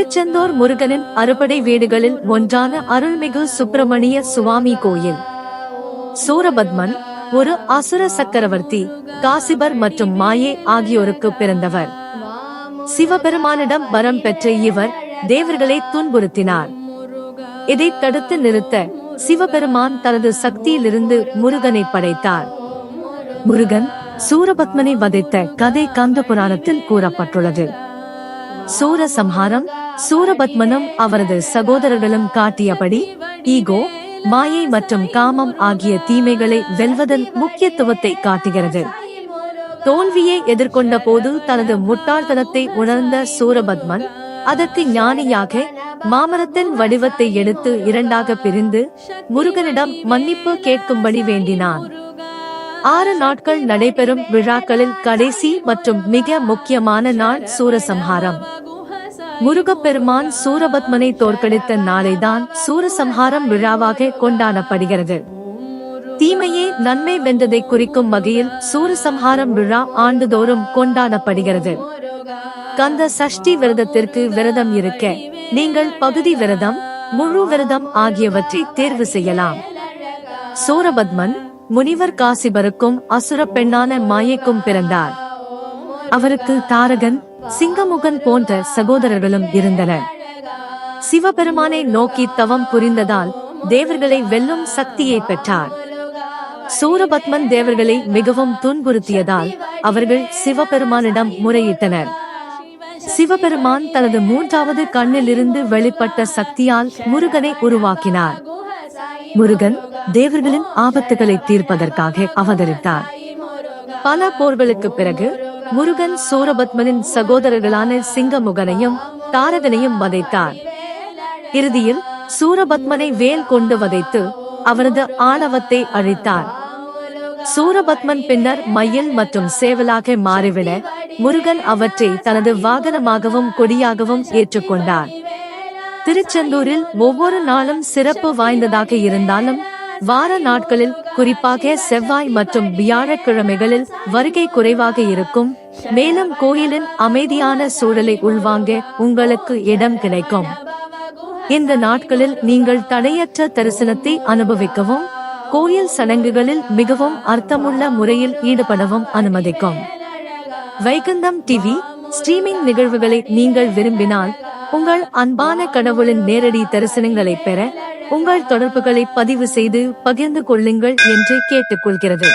திருச்செந்தூர் முருகனின் அறுபடை வீடுகளில் ஒன்றான அருள்மிகு சுப்பிரமணிய சுவாமி கோயில். சூரபத்மன் ஒரு அசுர சக்கரவர்த்தி காசிபர் மற்றும் மாயே ஆகியோருக்கு பிறந்தவர். சிவபெருமானிடம் வரம் பெற்ற இவர் தேவர்களை துன்புறுத்தினார். இதை தடுத்து நிறுத்த சிவபெருமான் தனது சக்தியிலிருந்து முருகனை படைத்தார். முருகன் சூரபத்மனை வதைத்த கதை கந்த புராணத்தில் கூறப்பட்டுள்ளது. சூரசம்ஹாரம் சூரபத்மனும் அவரது சகோதரர்களும் காட்டியபடி ஈகோ மாயை மற்றும் காமம் ஆகிய தீமைகளை வெல்வதன் முக்கியத்துவத்தை காட்டுகிறது. தோல்வியை எதிர்கொண்ட போது தனது முட்டாள்தனத்தை உணர்ந்த சூரபத்மன் அதற்கு ஞானியாக மாமரத்தின் வடிவத்தை எடுத்து இரண்டாக பிரிந்து முருகனிடம் மன்னிப்பு கேட்கும்படி வேண்டினான். ஆறு நாட்கள் நடைபெறும் விழாக்களில் கடைசி மற்றும் மிக முக்கியமான நாள் சூரசம்ஹாரம். முருகப்பெருமான் சூரபத்மனை தோற்கடித்த நாளைதான் சூரசம்ஹாரம் விழாவாக கொண்டாடப்படுகிறது. தீமையே நன்மை வென்றதை குறிக்கும் வகையில் சூரசம்ஹாரம் விழா ஆண்டுதோறும் கொண்டாடப்படுகிறது. கந்த சஷ்டி விரதத்திற்கு விரதம் இருக்க நீங்கள் பகுதி விரதம் முழு விரதம் ஆகியவற்றை தேர்வு செய்யலாம். சூரபத்மன் முனிவர் காசிபருக்கும் அசுர பெண்ணான மாயைக்கும் பிறந்தார். அவருக்கு தாரகன் சிங்கமுகன் போன்ற சகோதரர்களும் இருந்தனர். சிவபெருமானை நோக்கி தவம் புரிந்ததால் தேவர்களை வெல்லும் சக்தியை பெற்றார். சூரபத்மன் தேவர்களை மிகவும் துன்புறுத்தியதால் அவர்கள் சிவபெருமானிடம் முறையிட்டனர். சிவபெருமான் தனது மூன்றாவது கண்ணிலிருந்து வெளிப்பட்ட சக்தியால் முருகனை உருவாக்கினார். முருகன் தேவர்களின் ஆபத்துகளை தீர்ப்பதற்காக அவதரித்தார். பல போர்களுக்கு பிறகு முருகன் சூரபத்மனின் சகோதரர்களான சிங்கமுகனையும் தாரதனையும் வதைத்தார். இறுதியில் சூரபத்மனை வேல் கொண்டு வதைத்து அவரது ஆணவத்தை அழித்தார். சூரபத்மன் பின்னர் மயில் மற்றும் சேவலாக மாறிவிட முருகன் அவற்றை தனது வாகனமாகவும் கொடியாகவும் ஏற்றுக்கொண்டார். திருச்செந்தூரில் ஒவ்வொரு நாளும் சிறப்பு வாய்ந்ததாக இருந்தாலும் வார நாட்களில் குறிப்பாக செவ்வாய் மற்றும் வியாழக்கிழமைகளில் வருகை குறைவாக இருக்கும். மேலும் கோயிலின் அமைதியான சூழலை உள்வாங்க உங்களுக்கு இடம் கிடைக்கும். இந்த நாட்களில் நீங்கள் தடையற்ற தரிசனத்தை அனுபவிக்கவும் கோயில் சடங்குகளில் மிகவும் அர்த்தமுள்ள முறையில் ஈடுபடவும் அனுமதிக்கும். வைகுந்தம் டிவி ஸ்ட்ரீமிங் நிகழ்வுகளை நீங்கள் விரும்பினால் உங்கள் அன்பான கடவுளின் நேரடி தரிசனங்களை பெற உங்கள் தொடர்புகளை பதிவு செய்து பகிர்ந்து கொள்ளுங்கள் என்று கேட்டுக்கொள்கிறது.